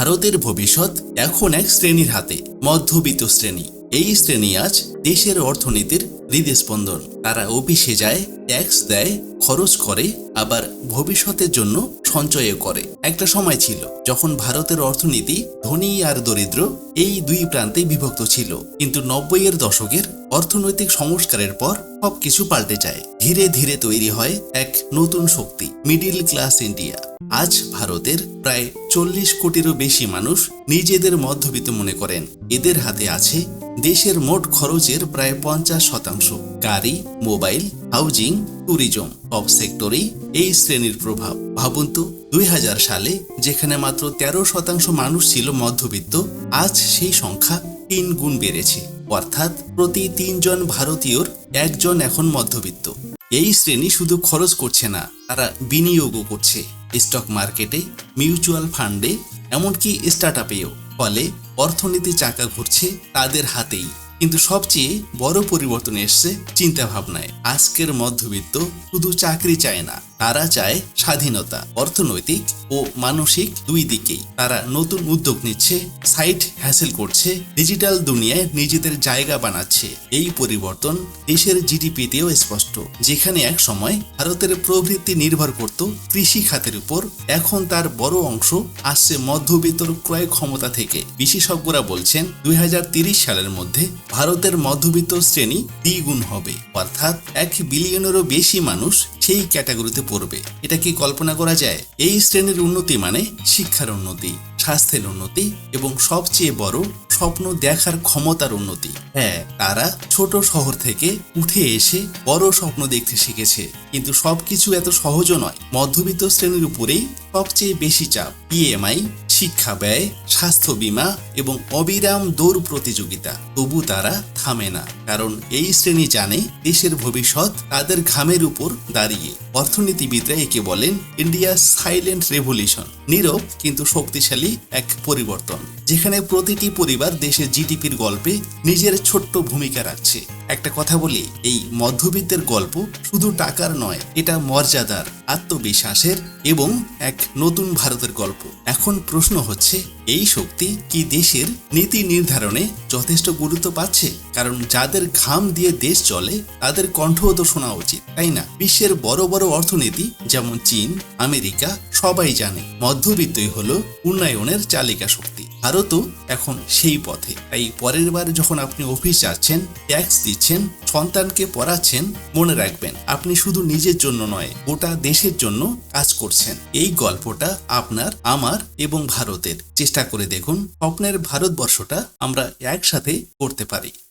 ভারতের ভবিষ্যৎ এখন এক শ্রেণির হাতে মধ্যবিত্ত শ্রেণি। এই শ্রেণি আজ দেশের অর্থনীতির হৃদস্পন্দন। তারা অফিসে যায়, ট্যাক্স দেয়, খরচ করে, আবার ভবিষ্যতের জন্য সঞ্চয় করে। একটা সময় ছিল যখন ভারতের অর্থনীতি ধনী আর দরিদ্র এই দুই প্রান্তে বিভক্ত ছিল। কিন্তু নব্বইয়ের দশকের অর্থনৈতিক সংস্কারের পর সবকিছু পাল্টে যায়। ধীরে ধীরে তৈরি হয় এক নতুন শক্তি, মিডিল ক্লাস ইন্ডিয়া। আজ ভারতের প্রায় চল্লিশ কোটিরও বেশি মানুষ নিজেদের মধ্যবিত্ত মনে করেন। এদের হাতে আছে দেশের মোট খরচের প্রায় পঞ্চাশ শতাংশ গাড়ি, মোবাইল, হাউজিং, ট্যুরিজম সব সেক্টরেই এই শ্রেণির প্রভাব। ভাবুন তো, দুই হাজার সালে যেখানে মাত্র তেরো শতাংশ মানুষ ছিল মধ্যবিত্ত, আজ সেই সংখ্যা তিন গুণ বেড়েছে। অর্থাৎ প্রতি তিনজন ভারতীয়র একজন এখন মধ্যবিত্ত। এই শ্রেণি শুধু খরচ করছে না, তারা বিনিয়োগও করছে। স্টক মার্কেটে, মিউচুয়াল ফান্ডে, এমনকি স্টার্ট আপেও ফলে অর্থনীতি চাকা ঘুরছে তাদের হাতেই। কিন্তু সবচেয়ে বড় পরিবর্তন এসছে চিন্তা ভাবনায় আজকের মধ্যবিত্ত শুধু চাকরি চায় না তারা চায় স্বাধীনতা, অর্থনৈতিক ও মানসিক দুই দিকেই। তারা নতুন উদ্যোগ নিচ্ছে, সাইট হ্যাসেল করছে, ডিজিটাল দুনিয়ায় নিজেদের জায়গা বানাচ্ছে। এই পরিবর্তন দেশের জিডিপিতেও স্পষ্ট, যেখানে এক সময় ভারতের প্রবৃত্তি নির্ভর করত কৃষি খাতের উপর, এখন তার বড় অংশ আসছে মধ্যবিত্তর ক্রয় ক্ষমতা থেকে। বিশেষজ্ঞরা বলছেন, দুই সালের মধ্যে ভারতের মধ্যবিত্ত শ্রেণি দ্বিগুণ হবে। অর্থাৎ এক বিলিয়নেরও বেশি মানুষ সেই ক্যাটাগরিতে পড়বে। এটা কি কল্পনা করা যায়? এই শ্রেণির উন্নতি মানে শিক্ষার উন্নতি, স্বাস্থ্যের উন্নতি এবং সবচেয়ে বড় স্বপ্ন দেখার ক্ষমতার উন্নতি। হ্যাঁ তারা ছোট শহর থেকে উঠে এসে বড় স্বপ্ন দেখতে শিখেছে। কিন্তু সবকিছু এত সহজও নয়। মধ্যবিত্ত শ্রেণির উপরেই সবচেয়ে বেশি চাপ ইএমআই শিক্ষা ব্যয়, স্বাস্থ্য বীমা এবং অবিরাম দৌড় প্রতিযোগিতা। তবু তারা থামে না, কারণ এই শ্রেণি জানে দেশের ভবিষ্যৎ তাদের ঘামের উপর দাঁড়িয়ে। অর্থনীতিবিদরা একে বলেন ইন্ডিয়া সাইলেন্ট রেভলিউশন। নীরব কিন্তু শক্তিশালী এক পরিবর্তন, যেখানে প্রতিটি পরিবার দেশের জিডিপির গল্পে নিজের ছোট্ট ভূমিকা রাখছে। একটা কথা বলি, এই মধ্যবিত্তের গল্প শুধু টাকার নয়, এটা মর্যাদার, আত্মবিশ্বাসের এবং এক নতুন ভারতের গল্প। এখন প্রশ্ন হচ্ছে, এই শক্তি কি দেশের নীতি নির্ধারণে যথেষ্ট গুরুত্ব পাচ্ছে? কারণ যাদের ঘাম দিয়ে দেশ চলে, তাদের কণ্ঠও তো শোনা উচিত, তাই না? বিশ্বের বড় বড় অর্থনীতি, যেমন চীন, আমেরিকা, সবাই জানে, মধ্যবিত্তই হলো উন্নয়নের চালিকা শক্তি। ভারতও এখন সেই পথে। তাই পরের বার যখন আপনি অফিস যাচ্ছেন, ট্যাক্স দিচ্ছেন, সন্তানকে পড়াচ্ছেন, মনে রাখবেন, আপনি শুধু নিজের জন্য নয়, গোটা দেশের জন্য কাজ করছেন। এই গল্পটা আপনার, আমার এবং ভারতের। চেষ্টা করে দেখুন, স্বপ্নের ভারতবর্ষটা আমরা একসাথে করতে পারি।